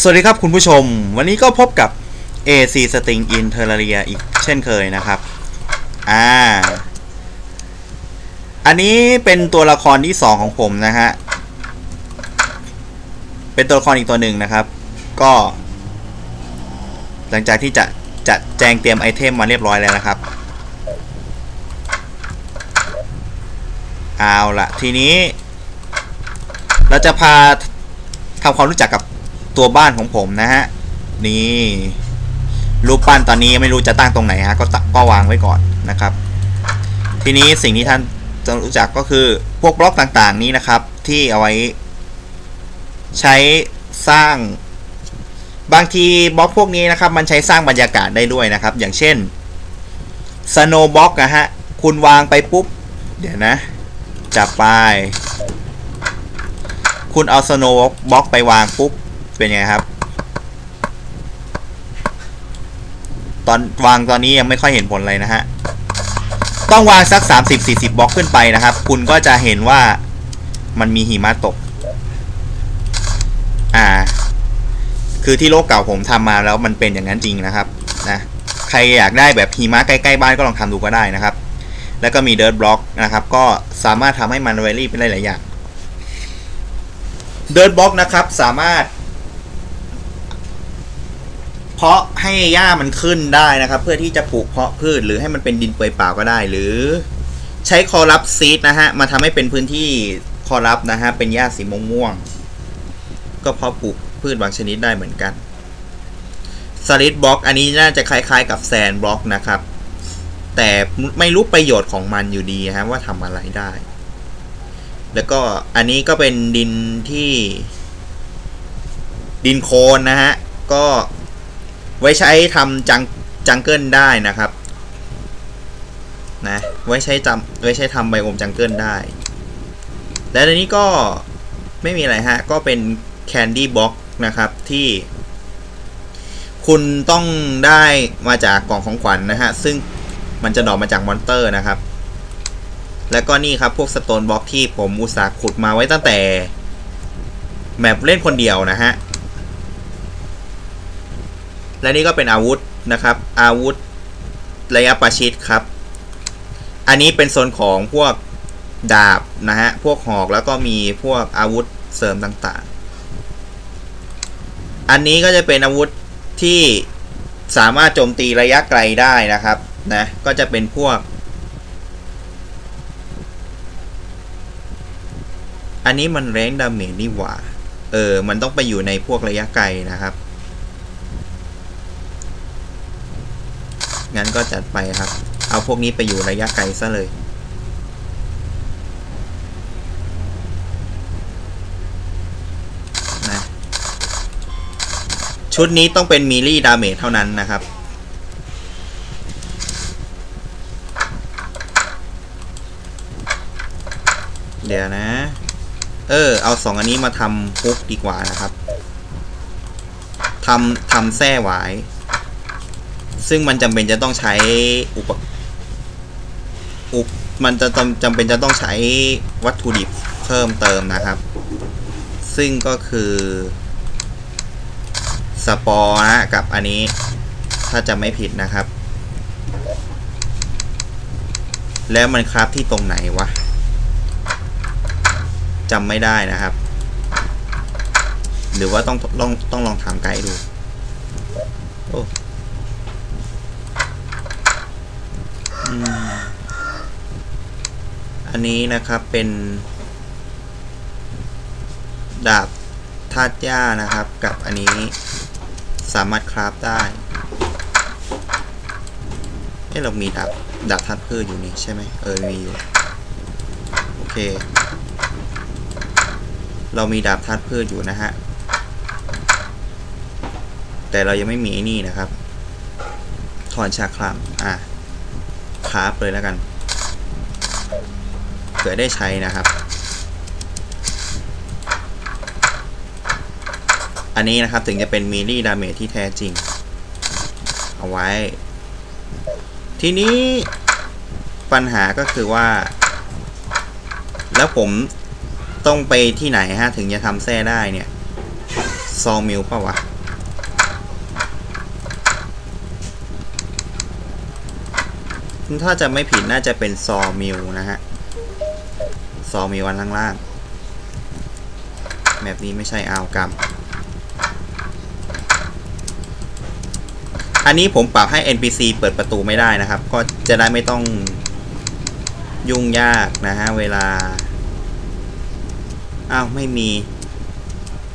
สวัสดีครับคุณผู้ชม วันนี้ก็พบกับ AC String in Terraria อีกเช่นเคยนะครับ อ่า อันนี้เป็นตัวละครที่ 2 ของผมนะฮะ เป็นตัวละครอีกตัวหนึ่งนะครับ ก็ หลังจากที่จะจะแจงเตรียมไอเทมมาเรียบร้อยแล้วนะครับ เอาละทีนี้ เราจะพาทำความรู้จักกับ ตัวบ้านของผมนะฮะ นี่รูปปั้นตอนนี้ยังไม่รู้จะตั้งตรงไหนฮะก็ก็วางไว้ก่อนนะครับ ทีนี้สิ่งที่ท่านจะรู้จักก็คือพวกบล็อกต่างๆนี้นะครับ ที่เอาไว้ ใช้สร้าง บางทีบล็อกพวกนี้นะครับ มันใช้สร้างบรรยากาศได้ด้วยนะครับ อย่างเช่นสโนบล็อกนะฮะ คุณวางไปปุ๊บ เดี๋ยวนะ จับไป คุณเอาสโนบล็อกไปวางปุ๊บ เป็นไงครับ ตอนวางตอนนี้ยังไม่ค่อยเห็นผลเลยนะฮะ ต้องวางสัก 30-40บล็อกขึ้นไปนะครับ คุณก็จะเห็นว่ามันมีหิมะตก อ่า คือที่โลกเก่าผมทำมาแล้วมันเป็นอย่างนั้นจริงนะครับนะใครอยากได้แบบหิมะใกล้ๆบ้านก็ลองทำดูก็ได้นะครับ แล้วก็มีเดิร์ b บล็อกนะครับ ก็สามารถทำให้มันเวลี่เป็นได้หลายอย่างเดิร์ b บล็อกนะครับสามารถ เพาะให้หญ้ามันขึ้นได้นะครับ เพื่อที่จะปลูกเพาะพืช หรือให้มันเป็นดินเปื่อยเปล่าก็ได้ หรือใช้คอรับซีดนะฮะมาทำให้เป็นพื้นที่คอรับนะฮะเป็นหญ้าสีม่วงๆก็เพาะปลูกพืชบางชนิดได้เหมือนกันสลิดบล็อกอันนี้น่าจะคล้ายๆกับแซนบล็อกนะครับ แต่ไม่รู้ประโยชน์ของมันอยู่ดีฮะว่าทำอะไรได้ แล้วก็อันนี้ก็เป็นดินที่ ดินโคลนนะฮะ ก็ ไว้ใช้ทำจังจังเกิลได้นะครับนะไว้ใช้จำไว้ใช้ทำไบโอมจังเกิลได้ และอันนี้ก็ไม่มีอะไรฮะ ก็เป็นแคนดี้บ็อกนะครับที่คุณต้องได้มาจากกล่องของขวัญนนะฮะ ซึ่งมันจะดรอปมาจากมอนเตอร์นะครับ แล้วก็นี่ครับพวกสโตนบล็อกที่ผมอุตส่าห์ขุดมาไว้ตั้งแต่แมปเล่นคนเดียวนะฮะ และนี่ก็เป็นอาวุธนะครับ อาวุธระยะประชิดครับ อันนี้เป็นโซนของพวกดาบนะฮะ พวกหอกแล้วก็มีพวกอาวุธเสริมต่างๆ อันนี้ก็จะเป็นอาวุธที่สามารถโจมตีระยะไกลได้นะครับนะ ก็จะเป็นพวก อันนี้มันแรงดาเมจนี่หว่า เออ มันต้องไปอยู่ในพวกระยะไกลนะครับ งั้นก็จัดไปครับ เอาพวกนี้ไปอยู่ระยะไกลซะเลยนะชุดนี้ต้องเป็นมีลี่ดาเมจเท่านั้นนะครับเดี๋ยวนะ เออ เอาสองอันนี้มาทำฟุกดีกว่านะครับ ทำทำแส้หวาย ซึ่งมันจำเป็นจะต้องใช้อุปอุปมันจะจำจำเป็นจะต้องใช้วัตถุดิบเพิ่มเติมนะครับ ซึ่งก็คือสปอร์นะกับอันนี้ถ้าจะไม่ผิดนะครับ แล้วมันครับที่ตรงไหนวะจำไม่ได้นะครับ หรือว่าต้องต้องต้องลองถามไกด์ดูโอ้ อันนี้นะครับเป็น ดาบธาตุหญ้านะครับ กับอันนี้สามารถคราฟได้เอ้เรามีดาบดาบธาตุพืชอยู่นี่ใช่ไหมเออมีอยู่โอเค เรามีดาบธาตุพืชอยู่นะฮะแต่เรายังไม่มีนี่นะครับ ถอนชาครามอะ คราฟเลยแล้วกันเผื่อได้ใช้นะครับ อันนี้นะครับถึงจะเป็นมิลี่ดาเมจที่แท้จริง เอาไว้ ทีนี้ปัญหาก็คือว่า แล้วผมต้องไปที่ไหนฮะ ถึงจะทำแส้ได้เนี่ย ซองมิลป่าวะ ถ้าจะไม่ผิดน่าจะเป็นซอมิลนะฮะ ซอมิลอันล่างๆแบบนี้ไม่ใช่อาวกรรม อันนี้ผมปรับให้ NPC เปิดประตูไม่ได้นะครับ ก็จะได้ไม่ต้องยุ่งยากนะฮะ เวลา อ้าว ไม่มี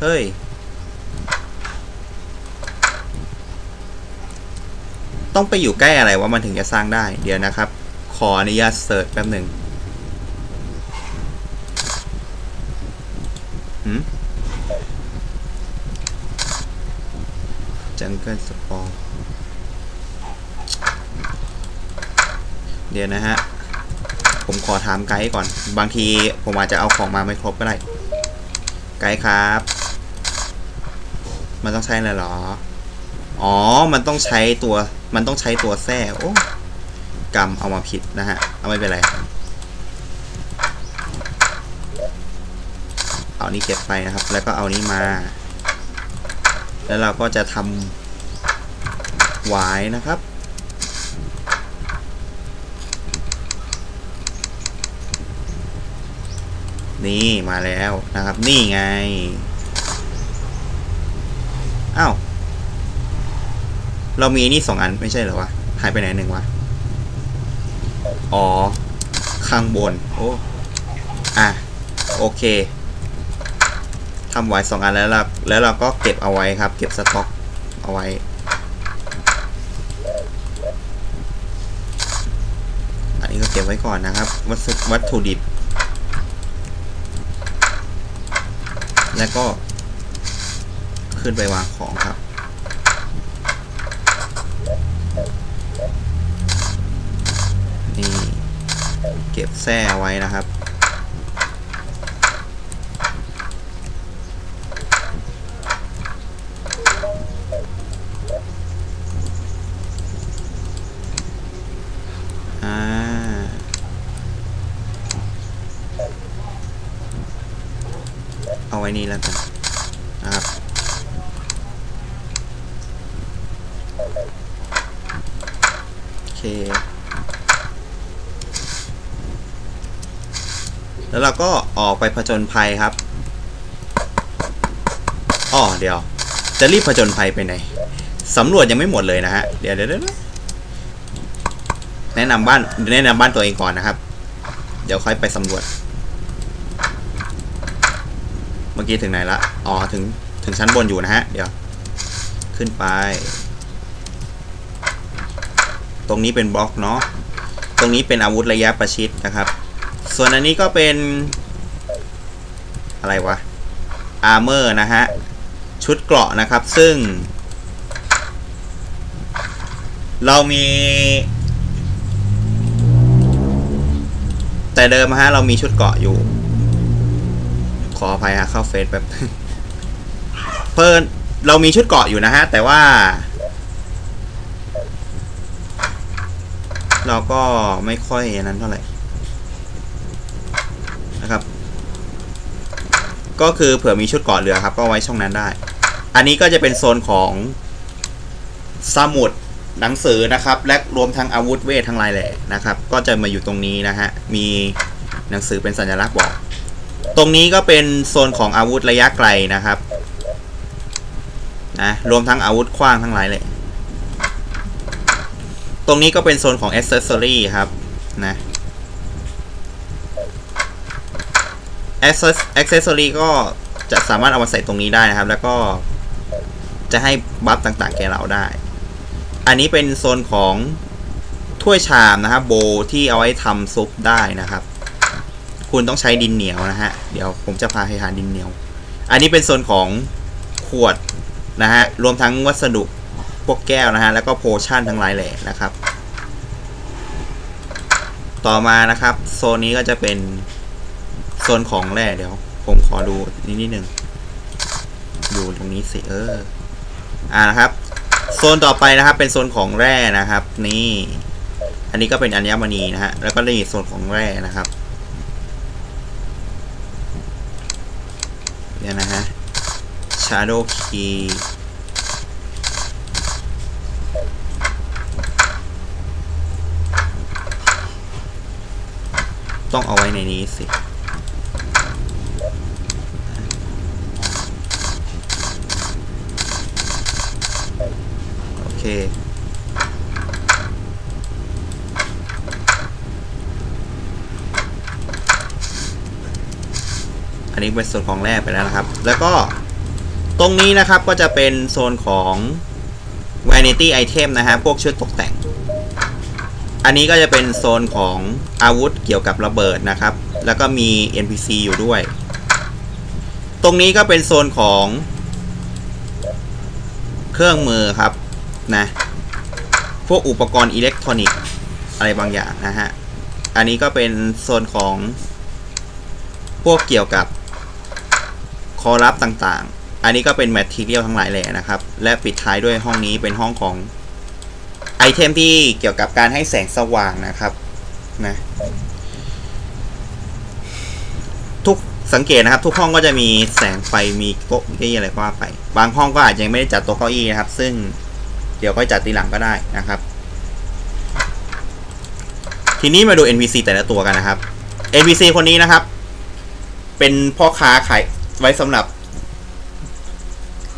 เฮ้ย ต้องไปอยู่ใกล้อะไรว่ามันถึงจะสร้างได้ เดี๋ยวนะครับ ขออนุญาตเสิร์ชแป๊บหนึ่งจังเกิลสปอร์เดี๋ยวนะฮะ ผมขอถามไกด์ก่อน บางทีผมอาจจะเอาของมาไม่ครบก็ได้ ไกด์ครับ มันต้องใช้อะไรเหรอ อ๋อ มันต้องใช้ตัว มันต้องใช้ตัวแทร่โอ้กรรมเอามาผิดนะฮะ เอาไม่เป็นไรเอานี้เก็บไปนะครับ แล้วก็เอานี้มา แล้วเราก็จะทำหวายนะครับนี่มาแล้วนะครับ นี่ไง อ้าว เรามีนี่สองอันไม่ใช่เหรอวะ หายไปไหนหนึ่งวะ อ๋อ ข้างบน โอ้ อะ โอเคทำไว้สองอันแล้วเราแล้วเราก็เก็บเอาไว้ครับ เก็บสต็อกเอาไว้ อันนี้ก็เก็บไว้ก่อนนะครับ วัสดุวัตถุดิบ แล้วก็ขึ้นไปวางของครับ นี่เก็บแส้ไว้นะครับ อ่า เอาไว้นี่แล้วกันนะครับ โอ เค แล้วเราก็ออกไปผจญภัยครับอ๋อเดี๋ยว จะรีบผจญภัยไปไหนสำรวจยังไม่หมดเลยนะฮะเดี๋ยวเดี๋ยวเดี๋ยวแนะนำบ้านแนะนำบ้านตัวเองก่อนนะครับ เดี๋ยวค่อยไปสำรวจ เมื่อกี้ถึงไหนละ อ๋อ ถึง ถึงชั้นบนอยู่นะฮะ เดี๋ยว ขึ้นไป ตรงนี้เป็นบล็อกเนาะตรงนี้เป็นอาวุธระยะประชิดนะครับ ส่วนอันนี้ก็เป็น อะไรวะอาร์เมอร์นะฮะ ชุดเกราะนะครับซึ่ง เรามี แต่เดิมฮะ เรามีชุดเกราะอยู่ ขออภัยฮะเข้าเฟซแบบเพิ่นเรามีชุดเกราะอยู่นะฮะ แต่ว่า เราก็ไม่ค่อยนั้นเท่าไหร่นะครับ ก็คือเผื่อมีชุดเกาะเรือครับ ก็ไว้ช่องนั้นได้ อันนี้ก็จะเป็นโซนของสมุดหนังสือนะครับ และรวมทั้งอาวุธเวททั้งหลายแหล่นะครับ ก็จะมาอยู่ตรงนี้นะฮะมีหนังสือเป็นสัญลักษณ์บอก ตรงนี้ก็เป็นโซนของอาวุธระยะไกลนะครับนะรวมทั้งอาวุธขว้างทั้งหลายแหละ ตรงนี้ก็เป็นโซนของ accessory ครับนะ access accessory ก็จะสามารถเอามาใส่ตรงนี้ได้นะครับ แล้วก็จะให้บัฟต่างๆ แกเราได้ อันนี้เป็นโซนของถ้วยชามนะครับโบที่เอาไว้ทำซุปได้นะครับ คุณต้องใช้ดินเหนียวนะฮะ เดี๋ยวผมจะพาให้หาดินเหนียว อันนี้เป็นโซนของขวดนะฮะ รวมทั้งวัสดุ พวกแก้วนะฮะแล้วก็โพชั่นทั้งหลายแหล่นะครับ ต่อมานะครับ โซนนี้ก็จะเป็นโซนของแร่เดี๋ยว ผมขอดูนิดนิดหนึ่งดูตรงนี้สิเอออ่านะครับ โซนต่อไปนะครับ เป็นโซนของแร่นะครับ นี่ อันนี้ก็เป็นอัญมณีนะฮะแล้วก็นี่โซนของแร่นะครับเนี่ยนะฮะช shadow key ต้องเอาไว้ในนี้สิโอเคอันนี้เป็นส่วนของแรกไปแล้วนะครับ แล้วก็ตรงนี้นะครับก็จะเป็นโซนของ vanity item นะฮะพวกชุดตกแต่ง อันนี้ก็จะเป็นโซนของอาวุธเกี่ยวกับระเบิดนะครับ แล้วก็มี NPC อยู่ด้วย ตรงนี้ก็เป็นโซนของเครื่องมือครับนะ พวกอุปกรณ์อิเล็กทรอนิกส์อะไรบางอย่างนะฮะ อันนี้ก็เป็นโซนของพวกเกี่ยวกับคอรับต่างๆ อันนี้ก็เป็นแมททีเรียลทั้งหลายแหล่นะครับ และปิดท้ายด้วยห้องนี้เป็นห้องของ ไอเทมที่เกี่ยวกับการให้แสงสว่างนะครับนะทุกสังเกตนะครับ ทุกห้องก็จะมีแสงไฟมีโต๊ะเก้าอี้อะไรก็ว่าไป บางห้องก็อาจจะยังไม่ได้จัดโต๊ะเก้าอี้นะครับ ซึ่งเดี๋ยวก็จัดทีหลังก็ได้นะครับ ทีนี้มาดู NPC แต่ละตัวกันนะครับ NPC คนนี้นะครับ เป็นพ่อค้าขายไว้สำหรับ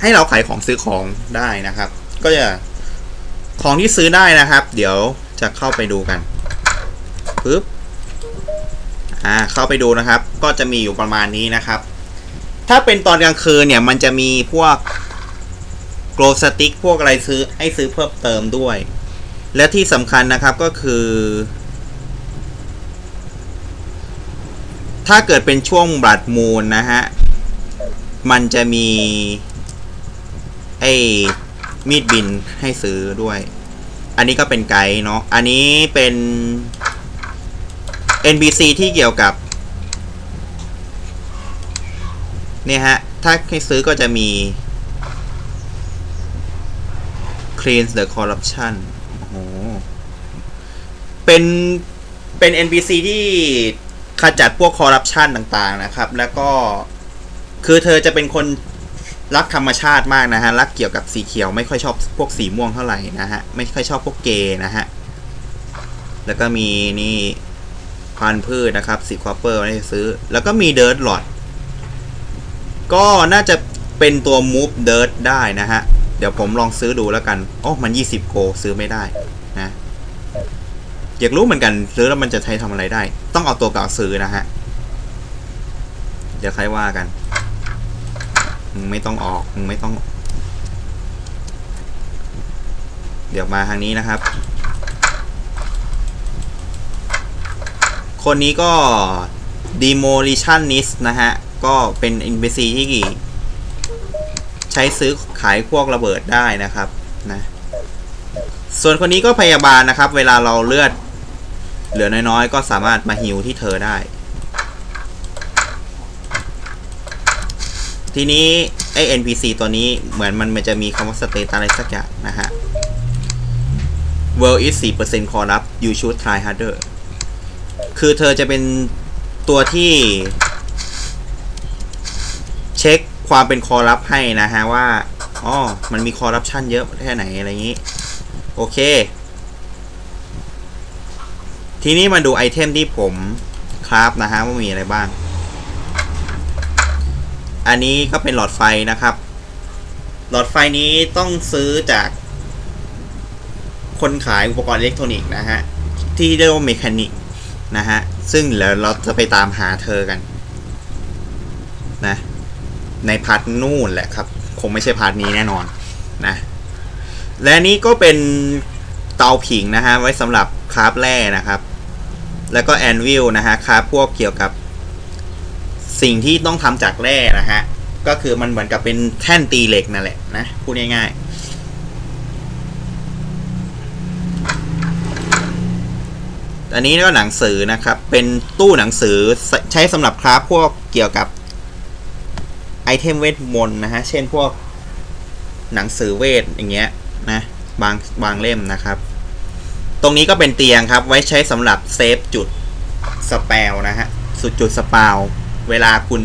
ให้เราขายของซื้อของได้นะครับ ก็จะ ของที่ซื้อได้นะครับ เดี๋ยวจะเข้าไปดูกันปึ๊บอ่าเข้าไปดูนะครับ ก็จะมีอยู่ประมาณนี้นะครับ ถ้าเป็นตอนกลางคืนเนี่ยมันจะมีพวกโกลสติกพวกอะไรซื้อให้ซื้อเพิ่มเติมด้วย และที่สำคัญนะครับก็คือ ถ้าเกิดเป็นช่วงบลัดมูลนะฮะ มันจะมีไอ มีดบินให้ซื้อด้วย อันนี้ก็เป็นไกด์เนาะ อันนี้เป็น NPC ที่เกี่ยวกับ เนี่ยฮะ ถ้าให้ซื้อก็จะมี clean the corruption โอ้โห เป็น เป็น NPC ที่ขจัดพวกคอร์รัปชันต่างๆนะครับ แล้วก็ คือเธอจะเป็นคน รักธรรมชาติมากนะฮะรักเกี่ยวกับสีเขียวไม่ค่อยชอบพวกสีม่วงเท่าไหร่นะฮะไม่ค่อยชอบพวกเกย์นะฮะแล้วก็มีนี่พันพืชนะครับสีคอปเปอร์ไม่ได้ซื้อ แล้วก็มีเดิร์ l หลอดก็น่าจะเป็นตัว move dirt ได้นะฮะ เดี๋ยวผมลองซื้อดูแล้วกันอ๋อมัน 20 โกซื้อไม่ได้นะอยากรู้เหมือนกันซื้อแล้วมันจะใช้ทำอะไรได้ ต้องเอาตัวเก่าซื้อนะฮะ เดี๋ยวใครว่ากัน มึงไม่ต้องออก มึงไม่ต้อง เดี๋ยวมาทางนี้นะครับ คนนี้ก็ demolitionist นะฮะ ก็เป็น NPC ที่ใช้ซื้อขายพวกระเบิดได้นะครับนะส่วนคนนี้ก็พยาบาลนะครับ เวลาเราเลือด เหลือน้อยๆ ก็สามารถมาฮิวที่เธอได้ ทีนี้ไอ้ NPC ตัวนี้เหมือนมันมันจะมีคำว่าสเตตัสอะไรสักอย่างนะฮะ World is 4% corrupt you should try harder คือเธอจะเป็นตัวที่ เช็คความเป็นคอร์รัปให้นะฮะว่าอ๋อมันมีคอร์รัปชันเยอะแค่ไหนอะไรอย่างนี้ โอเค ทีนี้มาดูไอเทมที่ผมคราฟนะฮะว่ามีอะไรบ้าง อันนี้ก็เป็นหลอดไฟนะครับ หลอดไฟนี้ต้องซื้อจากคนขายอุปกรณ์อิเล็กทรอนิกส์นะฮะ ที่เรียกว่าเมคานิกนะฮะ ซึ่งเดี๋ยวเราจะไปตามหาเธอกันนะ ในพาร์ทนู่นแหละครับ คงไม่ใช่พาร์ทนี้แน่นอนนะ และนี้ก็เป็นเตาผิงนะฮะ ไว้สำหรับคราฟแร่นะครับ แล้วก็แอนวิลนะฮะคราฟพวกเกี่ยวกับ สิ่งที่ต้องทำจากแร่นะฮะ ก็คือมันเหมือนกับเป็นแท่นตีเหล็กนั่นแหละนะ พูดง่ายๆ อันนี้ก็หนังสือนะครับ เป็นตู้หนังสือใช้สำหรับคราฟพวกเกี่ยวกับไอเทมเวทมนต์นะฮะ เช่นพวกหนังสือเวทอย่างเงี้ยนะบางบางเล่มนะครับ ตรงนี้ก็เป็นเตียงครับ ไว้ใช้สำหรับเซฟจุดสเปลนะฮะ สุดจุดสเปาว เวลาคุณ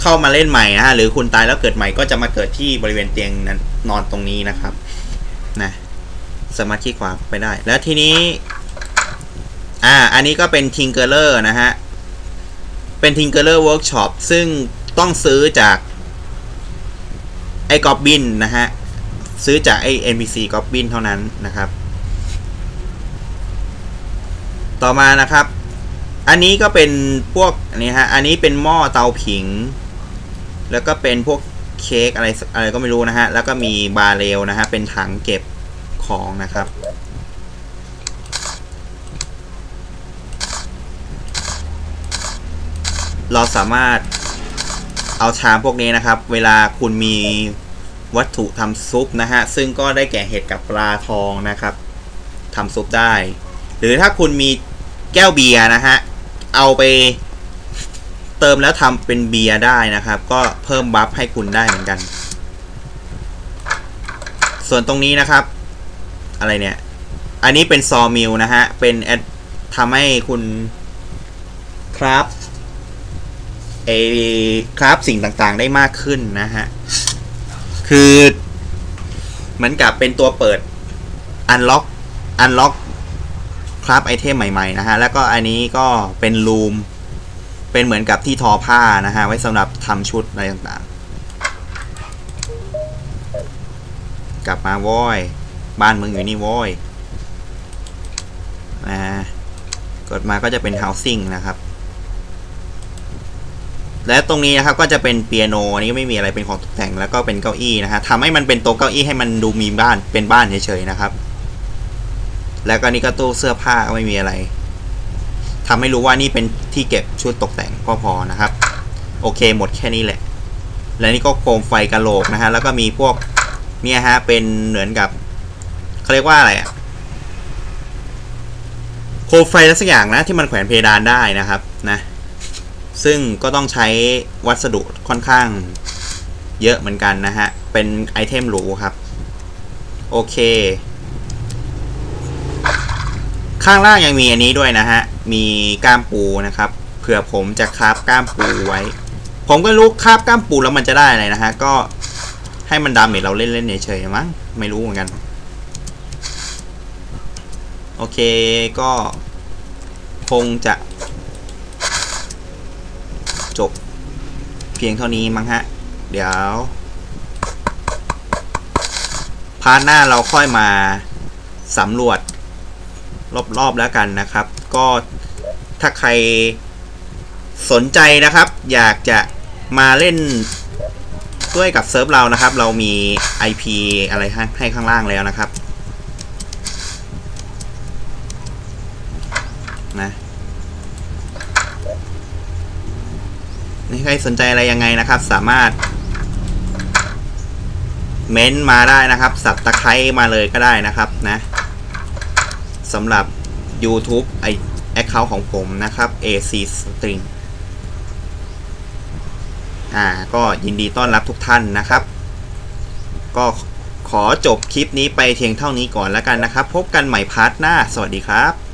เข้ามาเล่นใหม่นะฮะหรือคุณตายแล้วเกิดใหม่ก็จะมาเกิดที่บริเวณเตียงนั้นนอนตรงนี้นะครับนะสามารถคลิกขวาไปได้ แล้วทีนี้ อ่า อันนี้ก็เป็น Tinkerer นะฮะ เป็น Tinkerer Workshop ซึ่งต้องซื้อจากไอ้ Goblin นะฮะ ซื้อจากไอ้ NPC Goblin เท่านั้นนะครับ ต่อมานะครับ อันนี้ก็เป็นพวกอันนี้ฮะ อันนี้เป็นหม้อเตาผิง แล้วก็เป็นพวกเค้กอะไรอะไรก็ไม่รู้นะฮะ แล้วก็มีบาเรลนะฮะ เป็นถังเก็บของนะครับ เราสามารถเอาชามพวกนี้นะครับ เวลาคุณมีวัตถุทำซุปนะฮะ ซึ่งก็ได้แก่เห็ดกับปลาทองนะครับทำซุปได้ หรือถ้าคุณมีแก้วเบียร์นะฮะ เอาไปเติมแล้วทำเป็นเบียร์ได้นะครับ ก็เพิ่มบัฟให้คุณได้เหมือนกัน ส่วนตรงนี้นะครับ อะไรเนี่ย อันนี้เป็นซอมิลนะฮะ เป็นแอดทำให้คุณครับเอครับสิ่งต่างๆได้มากขึ้นนะฮะ คือเหมือนกับเป็นตัวเปิด unlock unlock ครับไอเทมใหม่ๆนะฮะ แล้วก็อันนี้ก็เป็นรูม เป็นเหมือนกับที่ทอผ้านะฮะ ไว้สำหรับทำชุดอะไรต่างๆ กลับมาว้ยบ้านมึงอยู่นี่ว้ยนะกดมาก็จะเป็น housing นะครับ และตรงนี้นะครับก็จะเป็นเปียโนอันนี้ไม่มีอะไรเป็นของตกแต่งแล้วก็เป็นเก้าอี้นะฮะทำให้มันเป็นโต๊ะเก้าอี้ให้มันดูมีบ้านเป็นบ้านเฉยๆนะครับ แล้วก็นี่ก็ตู้เสื้อผ้าก็ไม่มีอะไรทำให้รู้ว่านี่เป็นที่เก็บชุดตกแต่งก็พอนะครับ โอเคหมดแค่นี้แหละ และนี่ก็โคมไฟกะโหลกนะฮะ แล้วก็มีพวกเนี่ยฮะเป็นเหมือนกับเขาเรียกว่าอะไรอะโคมไฟอะสักอย่างนะที่มันแขวนเพดานได้นะครับนะซึ่งก็ต้องใช้วัสดุค่อนข้างเยอะเหมือนกันนะฮะ เป็นไอเทมหรูครับ โอเค ข้างล่างยังมีอันนี้ด้วยนะฮะ มีก้ามปูนะครับ เผื่อผมจะคราฟก้ามปูไว้ ผมก็รู้คราฟก้ามปูแล้วมันจะได้อะไรนะฮะ ก็ให้มันดาเมจเราเล่นๆเฉยๆมั้ง ไม่รู้เหมือนกัน โอเคก็คงจะ จบ เพียงเท่านี้มั้งฮะ เดี๋ยว พาร์ทหน้าเราค่อยมาสำรวจ รอบๆแล้วกันนะครับ ก็ถ้าใครสนใจนะครับ อยากจะมาเล่นด้วยกับเซิร์ฟเรานะครับ เรามี IP อะไรให้ให้ข้างล่างแล้วนะครับนะนี่ใครสนใจอะไรยังไงนะครับ สามารถ เม้นต์มาได้นะครับ สับตะไคร้มาเลยก็ได้นะครับนะ สำหรับ YouTube ไอแอคเคาท์ของผมนะครับ AC String อ่าก็ยินดีต้อนรับทุกท่านนะครับ ก็ขอจบคลิปนี้ไปเพียงเท่านี้ก่อนแล้วกันนะครับ พบกันใหม่พาร์ทหน้า สวัสดีครับ